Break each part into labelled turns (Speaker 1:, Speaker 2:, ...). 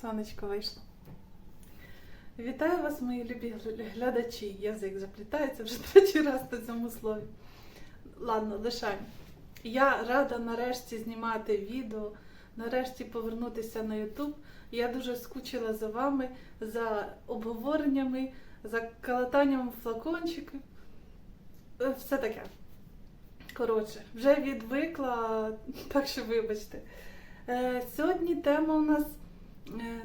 Speaker 1: Сонечко вийшло. Вітаю вас, мої любі глядачі. Язик заплітається вже третій раз на цьому слові. Ладно, лишаємо. Я рада нарешті знімати відео, нарешті повернутися на YouTube. Я дуже скучила за вами, за обговореннями, за калатанням флакончиків. Е, Все таке. Коротше, вже відвикла, так що вибачте. Е, Сьогодні тема у нас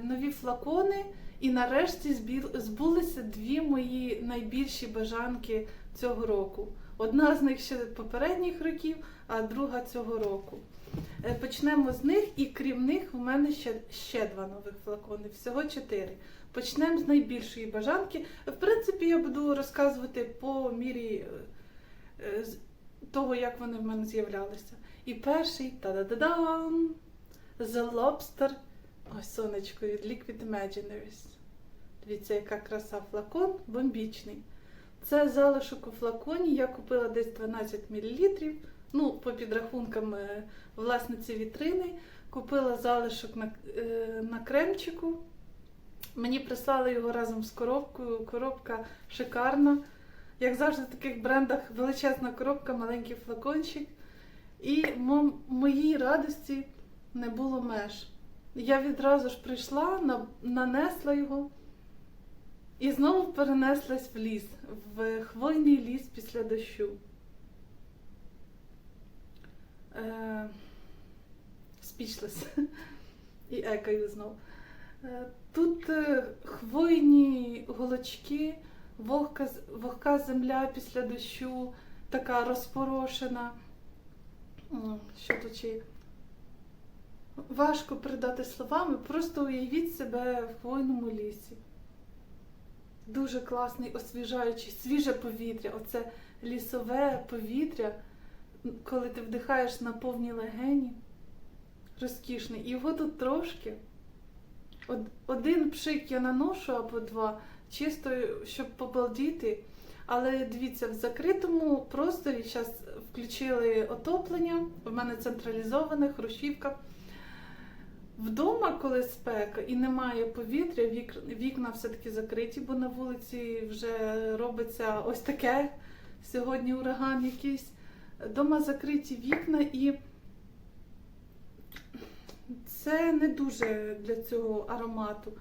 Speaker 1: нові флакони, і нарешті збулися дві мої найбільші бажанки цього року. Одна з них ще попередніх років, а друга цього року. Е, Почнемо з них, і крім них, в мене ще, ще два нових флакони, всього чотири. Почнемо з найбільшої бажанки. В принципі, я буду розказувати по мірі е, е, того, як вони в мене з'являлися. І перший та-да-да-дам! The Lobster. Ось сонечко від Liquid Imaginaries. Дивіться, яка краса флакон, бомбічний. Це залишок у флаконі. Я купила десь 12 мл. Ну, по підрахункам е, власниці вітрини. Купила залишок на, е, на кремчику. Мені прислали його разом з коробкою. Коробка шикарна. Як завжди, в таких брендах величезна коробка, маленький флакончик. І мо- моїй радості не було меж. Я відразу ж прийшла, на- нанесла його і знову перенеслась в ліс, в хвойний ліс після дощу. Е. І екаю знов. Е, Тут е, хвойні голочки, вогка, вогка земля після дощу, така розпорошена. Що тут ще? Важко передати словами, просто уявіть себе в хвойному лісі. Дуже класний, освіжаючий, свіже повітря. Оце лісове повітря, коли ти вдихаєш на повні легені. Розкішний. І його тут трошки. Один пшик я наношу або два, чисто щоб побалдіти. Але дивіться, в закритому просторі зараз включили отоплення, в мене централізоване, хрущівка. Вдома, коли спека і немає повітря, вік- вікна все-таки закриті, бо на вулиці вже робиться ось таке. Сьогодні ураган якийсь. Дома закриті вікна і це не дуже для цього аромату.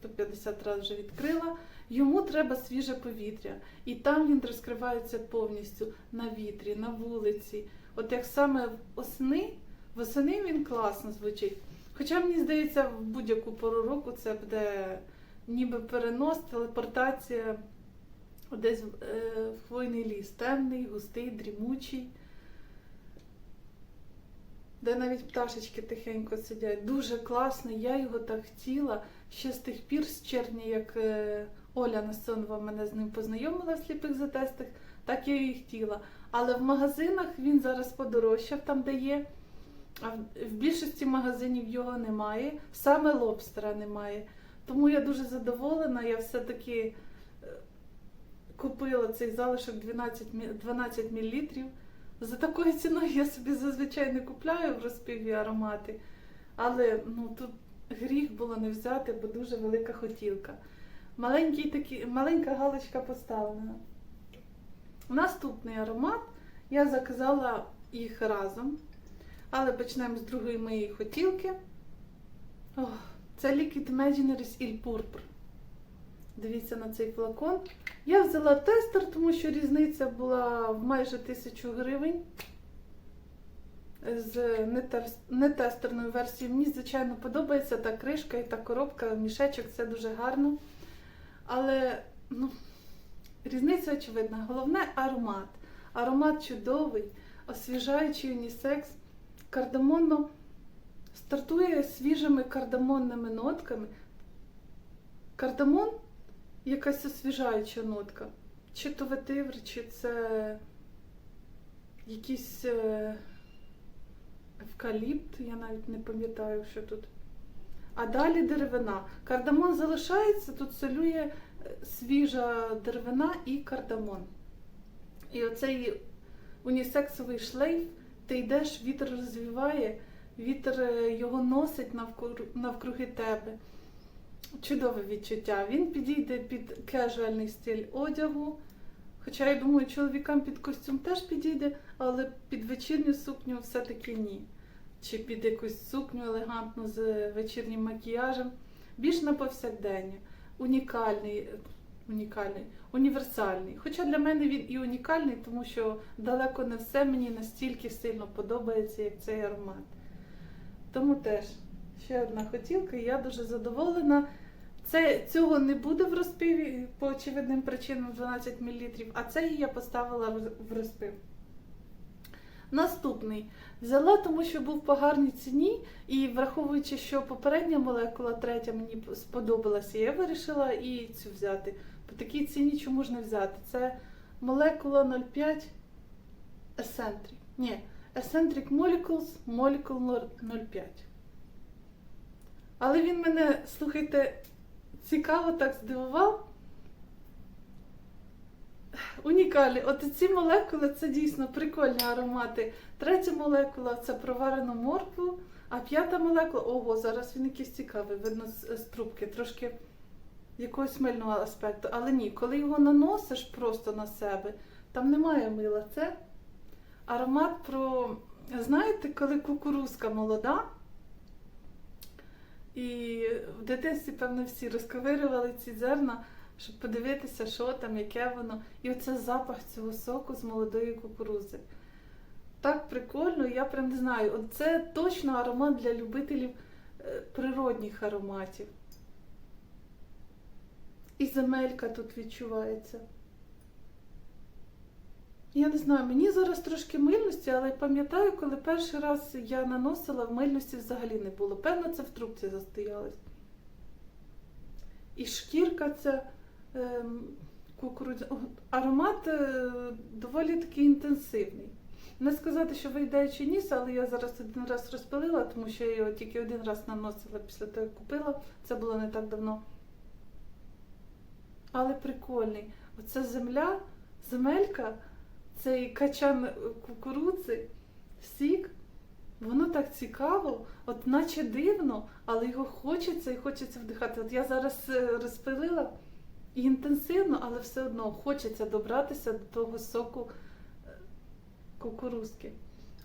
Speaker 1: 150 разів вже відкрила. Йому треба свіже повітря. І там він розкривається повністю на вітрі, на вулиці. От як саме осени, восени він класно звучить. Хоча мені здається, в будь-яку пору року це буде ніби перенос, телепортація десь в е, в хвойний ліс. Темний, густий, дрімучий. Де навіть пташечки тихенько сидять. Дуже класний, я його так хотіла. Ще з тих пір, з червня, як е, Оля Насонова мене з ним познайомила в сліпих затестах, так я і хотіла. Але в магазинах він зараз подорожчав там, де є. А в, більшості магазинів його немає. Саме лобстера немає. Тому я дуже задоволена. Я все-таки е, купила цей залишок 12, 12 мл. За такою ціною я собі зазвичай не купляю в розпіві аромати. Але ну, тут гріх було не взяти, бо дуже велика хотілка. Маленький такий, маленька галочка поставлена. Наступний аромат я заказала їх разом. Але почнемо з другої моєї хотілки. Ох, це Liquid Imaginaries Il Purpur. Дивіться на цей флакон. Я взяла тестер, тому що різниця була в майже тисячу гривень з нетестерною версією. Мені, звичайно, подобається та кришка і та коробка, мішечок, це дуже гарно. Але ну, різниця очевидна. Головне аромат. Аромат чудовий, освіжаючий унісекс. Кардамонно стартує свіжими кардамонними нотками. Кардамон якась освіжаюча нотка. Чи то ветивр, чи це якийсь е, евкаліпт, я навіть не пам'ятаю, що тут. А далі деревина. Кардамон залишається, тут солює е, свіжа деревина і кардамон. І оцей унісексовий шлейф, ти йдеш, вітер розвіває, вітер е, його носить навкруги, тебе. чудове відчуття. Він підійде під кежуальний стиль одягу. Хоча я думаю, чоловікам під костюм теж підійде, але під вечірню сукню все-таки ні. Чи під якусь сукню елегантну з вечірнім макіяжем. Більш на повсякдення. Унікальний, унікальний, універсальний. Хоча для мене він і унікальний, тому що далеко не все мені настільки сильно подобається, як цей аромат. Тому теж ще одна хотілка, і я дуже задоволена. Це, цього не буде в розпиві по очевидним причинам 12 мл, а цей я поставила в розпив. Наступний взяла, тому що був по гарній ціні, і враховуючи, що попередня молекула, третя, мені сподобалася, я вирішила і цю взяти. По такій ціні чому ж не взяти? Це молекула 0,5 Eccentric. Ні, Eccentric Molecules Molecule 0,5. Але він мене, слухайте, цікаво так здивував. Унікальний. От ці молекули це дійсно прикольні аромати. Третя молекула це проварену моркву, а п'ята молекула, ого, зараз він якийсь цікавий, видно з, з трубки, трошки якогось мильного аспекту. Але ні, коли його наносиш просто на себе, там немає мила. Це аромат про, знаєте, коли кукурузка молода. І в дитинстві, певно, всі розковирювали ці зерна, щоб подивитися, що там, яке воно. І оце запах цього соку з молодої кукурузи. Так прикольно, я прям не знаю. Це точно аромат для любителів е, природних ароматів. Земелька тут відчувається. Я не знаю, мені зараз трошки мильності, але пам'ятаю, коли перший раз я наносила, в мильності взагалі не було. Певно, це в трубці застоялось. І шкірка ця ем, кукурудзя. Аромат е, доволі такий інтенсивний. Не сказати, що вийде чи ніс, але я зараз один раз розпилила, тому що я його тільки один раз наносила після того, як купила. Це було не так давно. Але прикольний. Оце земля, земелька, цей качан кукурудзи, сік, воно так цікаво, от наче дивно, але його хочеться і хочеться вдихати. От я зараз е, розпилила і інтенсивно, але все одно хочеться добратися до того соку е, кукурузки.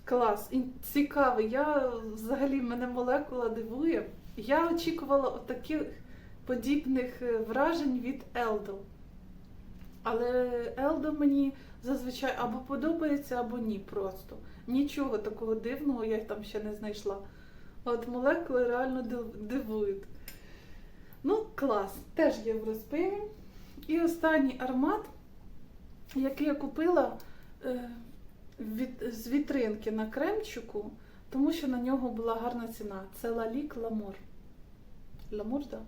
Speaker 1: Клас, і цікавий. Я взагалі мене молекула дивує. Я очікувала таких подібних е, вражень від Елдо. Але Елдо мені зазвичай або подобається, або ні просто. Нічого такого дивного я там ще не знайшла. От молекули реально дивують. Ну, клас, теж є в розпиві. І останній аромат, який я купила е, від, з вітринки на кремчику, тому що на нього була гарна ціна. Це Лалік Ламор. Ламор? Так.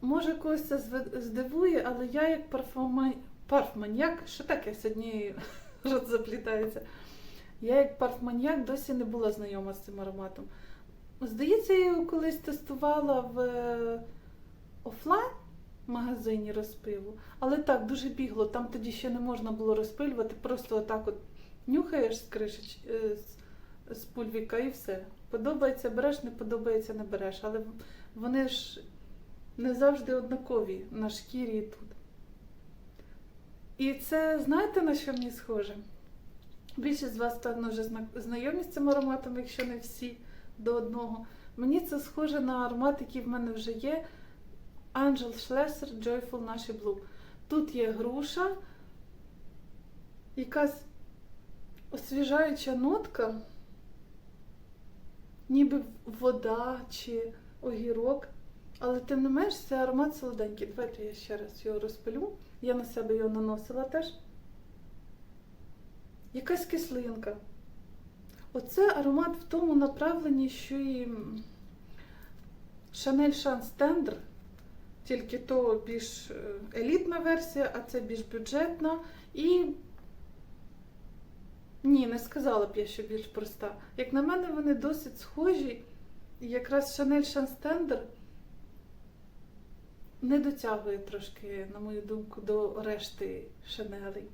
Speaker 1: Може, когось це здивує, але я як парфума... парфманьяк, що таке сьогодні рот заплітається. Я як парфманьяк досі не була знайома з цим ароматом. Здається, я його колись тестувала в е, офлайн магазині розпиву, але так, дуже бігло. Там тоді ще не можна було розпилювати, просто отак от нюхаєш з кришеч е, з, з пульвіка і все. Подобається, береш, не подобається, не береш. Але вони ж не завжди однакові на шкірі і тут. І це, знаєте, на що мені схоже? Більшість з вас, певно, вже знайомі з цим ароматом, якщо не всі до одного. Мені це схоже на аромат, який в мене вже є. Angel Schlesser Joyful Наші Blue. Тут є груша, якась освіжаюча нотка, ніби вода чи огірок. Але тим не менш це аромат солоденький. Давайте я ще раз його розпилю. Я на себе його наносила теж. Якась кислинка. Оце аромат в тому направленні, що і Chanel Chance Tendre, тільки то більш е, елітна версія, а це більш бюджетна. І ні, не сказала б я, що більш проста. Як на мене, вони досить схожі. Якраз Chanel Chance Tendre не дотягує трошки, на мою думку, до решти шанелей.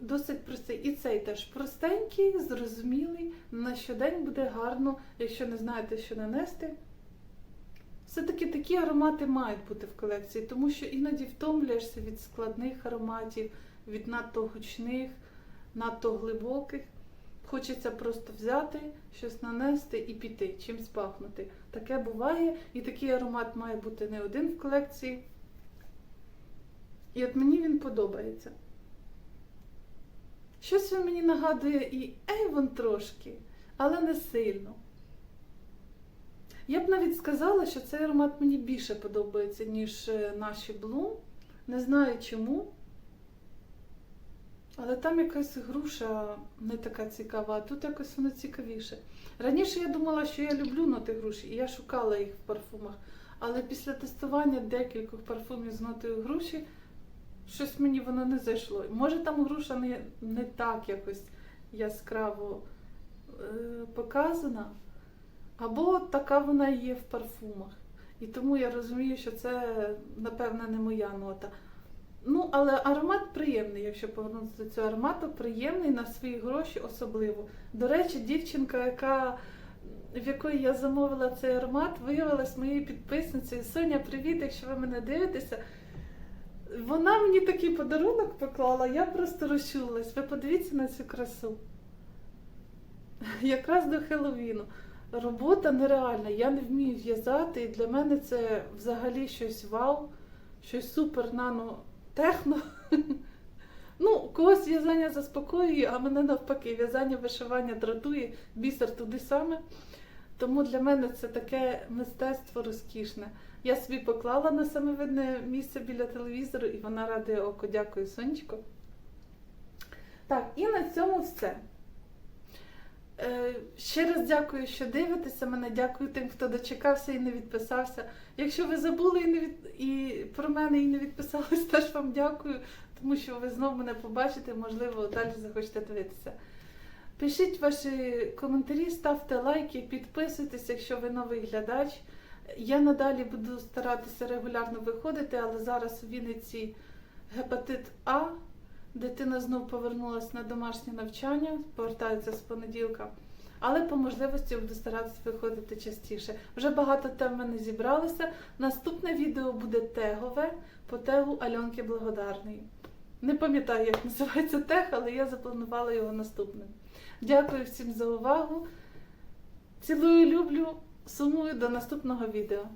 Speaker 1: Досить простий. І цей теж простенький, зрозумілий. На щодень буде гарно, якщо не знаєте, що нанести. Все-таки такі аромати мають бути в колекції, тому що іноді втомлюєшся від складних ароматів, від надто гучних, надто глибоких. Хочеться просто взяти, щось нанести і піти, чимсь пахнути. Таке буває, і такий аромат має бути не один в колекції. І от мені він подобається. Щось він мені нагадує і Avon трошки, але не сильно. Я б навіть сказала, що цей аромат мені більше подобається, ніж е, наші Bloom. Не знаю чому. Але там якась груша не така цікава, а тут якось воно цікавіше. Раніше я думала, що я люблю ноти груші, і я шукала їх в парфумах. Але після тестування декількох парфумів з нотою груші, щось мені воно не зайшло. Може там груша не, не так якось яскраво е, показана, або така вона є в парфумах. І тому я розумію, що це, напевно, не моя нота. Ну, але аромат приємний, якщо повернутися до цього аромату, приємний на свої гроші особливо. До речі, дівчинка, яка, в якої я замовила цей аромат, виявилась моєю підписницею. Соня, привіт, якщо ви мене дивитеся. Вона мені такий подарунок поклала, я просто розчулилась. Ви подивіться на цю красу. Якраз до Хеллоуіну. Робота нереальна, я не вмію в'язати, і для мене це взагалі щось вау, щось супер нано техно. Ну, когось в'язання заспокоює, а мене навпаки, в'язання вишивання дратує, бісер туди саме. Тому для мене це таке мистецтво розкішне. Я собі поклала на самовидне місце біля телевізору, і вона радує око. Дякую, сонечко. Так, і на цьому все. Е, Ще раз дякую, що дивитеся мене. Дякую тим, хто дочекався і не відписався. Якщо ви забули і не від... і про мене і не відписались, теж вам дякую, тому що ви знову мене побачите, можливо, далі захочете дивитися. Пишіть ваші коментарі, ставте лайки, підписуйтесь, якщо ви новий глядач. Я надалі буду старатися регулярно виходити, але зараз у Вінниці гепатит А. Дитина знов повернулася на домашнє навчання, повертається з понеділка. Але по можливості буду старатися виходити частіше. Вже багато тем в мене зібралося. Наступне відео буде тегове по тегу Альонки Благодарної. Не пам'ятаю, як називається тег, але я запланувала його наступним. Дякую всім за увагу. Цілую, люблю, сумую до наступного відео.